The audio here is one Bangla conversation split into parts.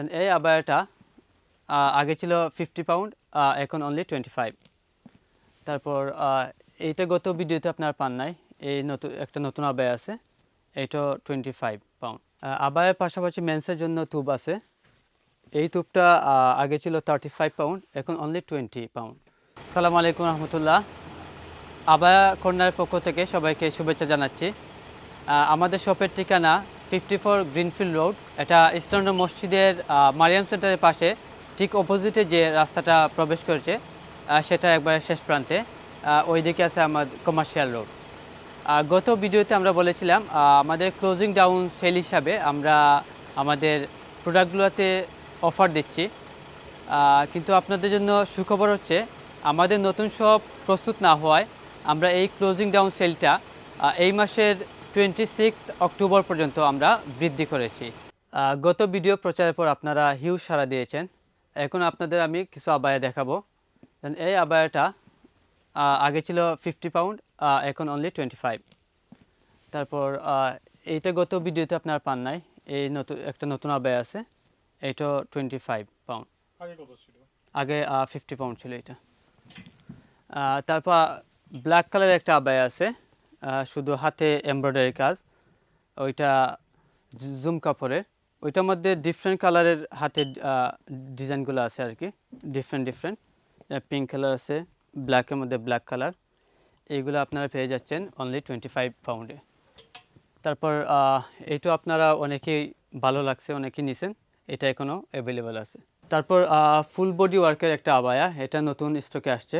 দেন এই আবায়াটা আগে ছিল ফিফটি পাউন্ড এখন অনলি টোয়েন্টি ফাইভ তারপর এইটা গত ভিডিওতে আপনার পান নাই। এই নতুন একটা নতুন আবায় আছে। এইটা টোয়েন্টি ফাইভ পাউন্ড আবায়ের পাশাপাশি মেন্সের জন্য তুব আছে। এই তুপটা আগে ছিল থার্টি ফাইভ পাউন্ড এখন অনলি টোয়েন্টি পাউন্ড সালাম আলাইকুম রহমতুল্লাহ। আবায়া কর্নার পক্ষ থেকে সবাইকে শুভেচ্ছা জানাচ্ছি। আমাদের শপের ঠিকানা ফিফটি ফোর গ্রিনফিল্ড রোড, এটা ইস্টার্ন মসজিদের মারিয়াম সেন্টারের পাশে, ঠিক অপোজিটে যে রাস্তাটা প্রবেশ করেছে সেটা একবারে শেষ প্রান্তে ওইদিকে আছে আমার কমার্শিয়াল রোড গত ভিডিওতে আমরা বলেছিলাম আমাদের ক্লোজিং ডাউন সেল হিসাবে আমরা আমাদের প্রোডাক্টগুলোতে অফার দিচ্ছি। কিন্তু আপনাদের জন্য সুখবর হচ্ছে, আমাদের নতুন সব প্রস্তুত না হওয়ায় আমরা এই ক্লোজিং ডাউন সেলটা এই মাসের টোয়েন্টি সিক্স অক্টোবর পর্যন্ত আমরা বৃদ্ধি করেছি। গত ভিডিও প্রচারের পর আপনারা হিউজ সাড়া দিয়েছেন। এখন আপনাদের আমি কিছু আবায়া দেখাবো। এই আবায়াটা আগে ছিল ফিফটি পাউন্ড এখন অনলি টোয়েন্টি ফাইভ। তারপর এইটা গত ভিডিওতে আপনার পান নাই। এই নতুন একটা নতুন আবায় আছে। এইটা টোয়েন্টি ফাইভ পাউন্ড। আগে কত ছিল? আগে ফিফটি পাউন্ড ছিল এটা তারপর ব্ল্যাক কালারের একটা আবায় আছে। শুধু হাতে এমব্রয়ডারি কাজ, ওইটা জুম কাপড়ের ওইটার মধ্যে ডিফারেন্ট কালারের হাতে ডিজাইনগুলো আছে আর কি। ডিফারেন্ট ডিফারেন্ট পিঙ্ক কালার আছে ব্ল্যাকের মধ্যে ব্ল্যাক কালার এইগুলো আপনারা পেয়ে যাচ্ছেন অনলি টোয়েন্টি ফাইভ পাউন্ডে তারপর এইটা আপনারা অনেকেই ভালো লাগছে, অনেকেই নিছেন। এটা এখনও অ্যাভেলেবেল আছে। তারপর ফুল বডি ওয়ার্কের একটা আবায়া। এটা নতুন স্টকে আসছে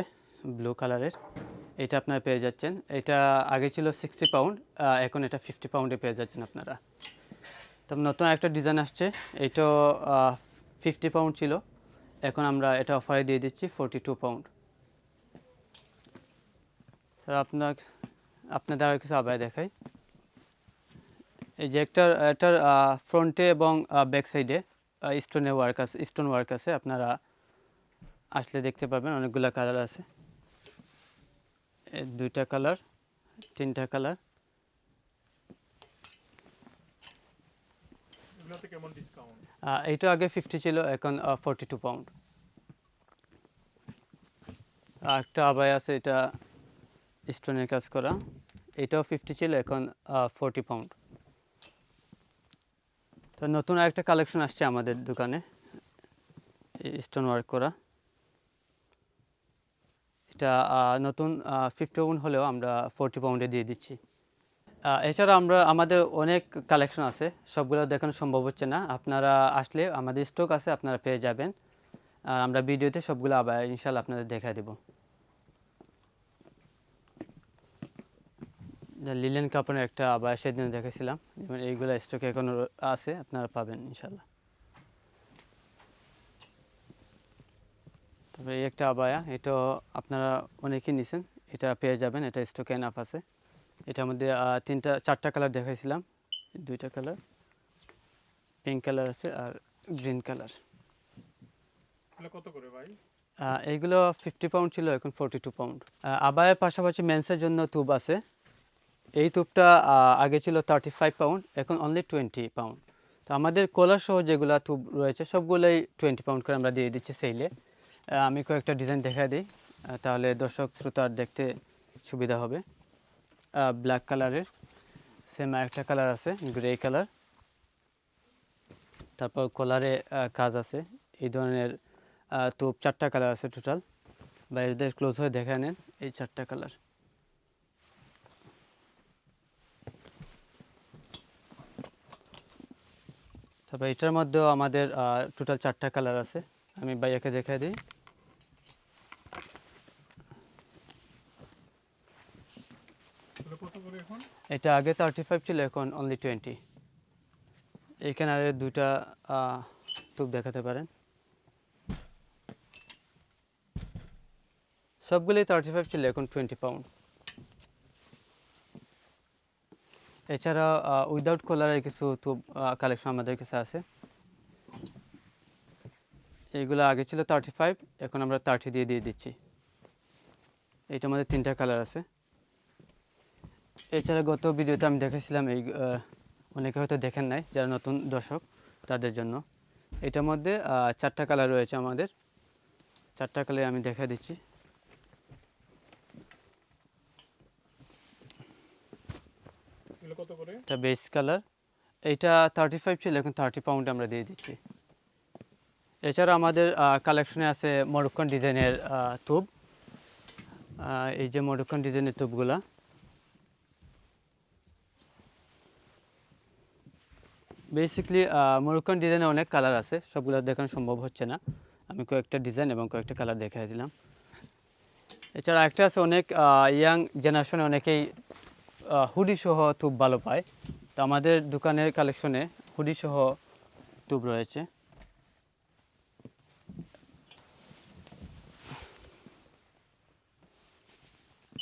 ব্লু কালারের এটা আপনারা পেয়ে যাচ্ছেন। এটা আগে ছিল সিক্সটি পাউন্ড এখন এটা ফিফটি পাউন্ডে পেয়ে যাচ্ছেন আপনারা। তো নতুন একটা ডিজাইন আসছে। এটা ফিফটি পাউন্ড ছিল। এখন আমরা এটা অফারে দিয়ে দিচ্ছি ফোরটি টু পাউন্ড আপনার আপনাদের আর কিছু আবায় দেখাই। এই যে একটা এটার ফ্রন্টে এবং ব্যাক সাইডে স্টোনের ওয়ার্ক আছে স্টোন ওয়ার্ক আছে। আপনারা আসলে দেখতে পাবেন অনেকগুলো কালার আছে। দুইটা কালার তিনটা কালার। এইটা আগে ফিফটি ছিল এখন ফোরটি টু পাউন্ড একটা আবায় আছে এটা স্টোনের কাজ করা। এটাও ফিফটি ছিল এখন ফোরটি পাউন্ড তো নতুন আরেকটা কালেকশন আসছে আমাদের দোকানে স্টোন ওয়ার্ক করা। এটা নতুন ফিফটি পাউন্ড হলেও আমরা ফোরটি পাউন্ডে দিয়ে দিচ্ছি। এছাড়া আমরা, আমাদের অনেক কালেকশন আছে, সবগুলো দেখানো সম্ভব হচ্ছে না। আপনারা আসলে আমাদের স্টক আছে, আপনারা পেয়ে যাবেন। আর আমরা ভিডিওতে সবগুলো আবার ইনশাল্লাহ আপনাদের দেখা দেব। লিলেন কাপড়ের একটা আবার সেদিন দেখেছিলাম। এইগুলো স্টকে এখনও র- আছে, আপনারা পাবেন ইনশাল্লাহ তারপরে একটা আবায়া এটা আপনারা অনেকেই নিছেন। এটা পেয়ে যাবেন এটা স্টকে এনাফ আছে। এটার মধ্যে তিনটা চারটা কালার দেখাইছিলাম। দুইটা কালার পিঙ্ক কালার আছে আর গ্রিন কালার কত করে ভাই? এইগুলো ফিফটি পাউন্ড ছিল এখন ফোরটি টু পাউন্ড আবায়ের পাশাপাশি মেন্সের জন্য তুব আছে। এই আহ, আগে ছিল থার্টি ফাইভ পাউন্ড এখন অনলি টোয়েন্টি পাউন্ড তো আমাদের কলার সহ যেগুলো তুব রয়েছে সবগুলোই টোয়েন্টি পাউন্ড করে আমরা দিয়ে দিচ্ছি সেলে আমি কয়েকটা ডিজাইন দেখা দিই। তাহলে দর্শক, শ্রোতার দেখতে সুবিধা হবে। ব্ল্যাক কালারের সেম একটা কালার আছে গ্রে কালার তারপর কলারে কাজ আছে। এই ধরনের তুব চারটা কালার আছে টোটাল বাইরেদের ক্লোজ হয়ে দেখে নেন এই চারটা কালার তারপর এটার মধ্যেও আমাদের টোটাল চারটা কালার আছে। আমি বাইয়াকে দেখে দিই এগুলো কত করে এখন এটা আগে থার্টি ফাইভ ছিল এখন অনলি টোয়েন্টি এখানে আর আহ, তুপ দেখাতে পারেন। সবগুলোই থার্টি ফাইভ ছিল এখন টোয়েন্টি পাউন্ড এছাড়া উইদাউট কলারের কিছু তুপ কালেকশন আমাদের কাছে আছে। এইগুলো আগে ছিল থার্টি ফাইভ এখন আমরা থার্টি দিয়ে দিয়ে দিচ্ছি। এটা আমাদের তিনটা কালার আছে। এছাড়া গত ভিডিওতে আমি দেখেছিলাম এই অনেকে হয়তো দেখেন নাই যারা নতুন দর্শক তাদের জন্য। এটার মধ্যে চারটা কালার রয়েছে আমাদের। চারটা কালার আমি দেখা দিচ্ছি। এটা বেস কালার এইটা থার্টি ফাইভ ছিল এখন থার্টি পাউন্ড আমরা দিয়ে দিচ্ছি। এছাড়া আমাদের কালেকশনে আছে মরক্কন ডিজাইনের তুব এই যে মরক্কন ডিজাইনের তুবগুলা বেসিকলি মরক্কন ডিজাইনে অনেক কালার আছে, সবগুলো দেখানো সম্ভব হচ্ছে না। আমি কয়েকটা ডিজাইন এবং কয়েকটা কালার দেখাই দিলাম। এছাড়া একটা আছে, অনেক ইয়াং জেনারেশনে অনেকেই হুডি সহ তুব ভালো পায়। তো আমাদের দোকানের কালেকশনে হুডি সহ তুব রয়েছে।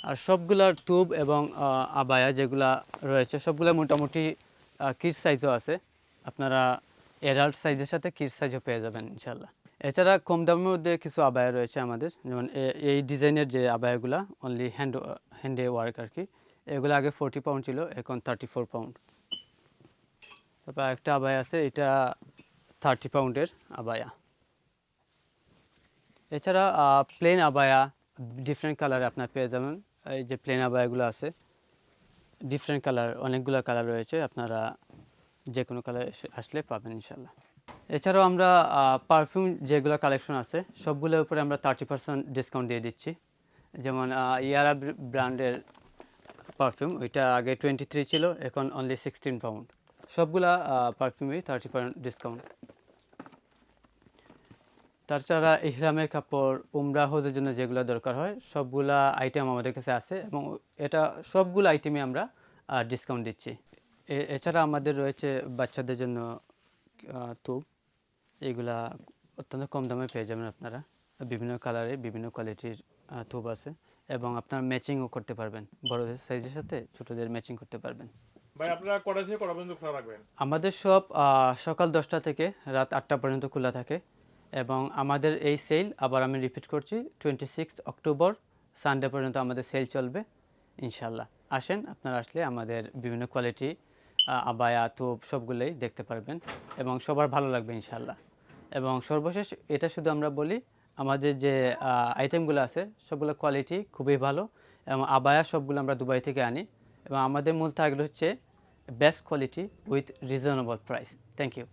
আর সবগুলার তুব এবং আবায়া যেগুলা রয়েছে, সবগুলা মোটামুটি কিট সাইজও আছে। আপনারা এডাল্ট সাইজের সাথে কিড সাইজও পেয়ে যাবেন ইনশাল্লাহ এছাড়া কম দামের মধ্যে কিছু আবায়া রয়েছে আমাদের, যেমন এই ডিজাইনের যে আবায়াগুলা অনলি হ্যান্ড হ্যান্ডে ওয়ার্ক আর কি, এগুলো আগে ফোরটি পাউন্ড ছিল, এখন থার্টি ফোর পাউন্ড তারপর একটা আবায়া আছে, এটা থার্টি পাউন্ডের আবায়া। এছাড়া প্লেন আবায়া ডিফারেন্ট কালারে আপনার পেয়ে যাবেন, এই যে প্লেন আবায়াগুলো আছে ডিফারেন্ট কালার অনেকগুলো কালার রয়েছে, আপনারা যে কোনো কালার আসলে পাবেন ইনশাল্লাহ এছাড়াও আমরা পারফিউম যেগুলো কালেকশন আছে, সবগুলোর উপরে আমরা থার্টি পার্সেন্ট ডিসকাউন্ট দিয়ে দিচ্ছি। যেমন ইয়ারা ব্র্যান্ডের পারফিউম ওইটা আগে টোয়েন্টি থ্রি ছিল, এখন অনলি সিক্সটিন পাউন্ড সবগুলা পারফিউমই থার্টি পার্সেন্ট ডিসকাউন্ট তাছাড়া ইহরামের কাপড়, উমরা, হজের জন্য যেগুলো দরকার হয়, সবগুলা আইটেম আমাদের কাছে আছে এবং এটা সবগুলো আইটেমে আমরা ডিসকাউন্ট দিচ্ছি। এছাড়া আমাদের রয়েছে বাচ্চাদের জন্য তুব এগুলা অত্যন্ত কম দামে পেয়ে যাবেন আপনারা। বিভিন্ন কালারে বিভিন্ন কোয়ালিটির তুব আছে। এবং আপনার ম্যাচিংও করতে পারবেন। বড়দের সাইজের সাথে ছোটদের ম্যাচিং করতে পারবেন। ভাই আপনারা কটা থেকে কটা পর্যন্ত খোলা রাখবেন? আমাদের সব সকাল দশটা থেকে রাত আটটা পর্যন্ত খোলা থাকে। এবং আমাদের এই সেল আবার আমি রিপিট করছি টোয়েন্টি সিক্স অক্টোবর সানডে পর্যন্ত আমাদের সেল চলবে ইনশাল্লাহ। আসেন আপনারা আসলে আমাদের বিভিন্ন কোয়ালিটি আবায়া, তুপ সবগুলোই দেখতে পারবেন এবং সবার ভালো লাগবে ইনশাল্লাহ এবং সর্বশেষ এটা শুধু আমরা বলি, আমাদের যে আইটেমগুলো আছে, সবগুলো কোয়ালিটি খুবই ভালো এবং আবায়া সবগুলো আমরা দুবাই থেকে আনি এবং আমাদের মূল থাকলে হচ্ছে best quality with reasonable price thank you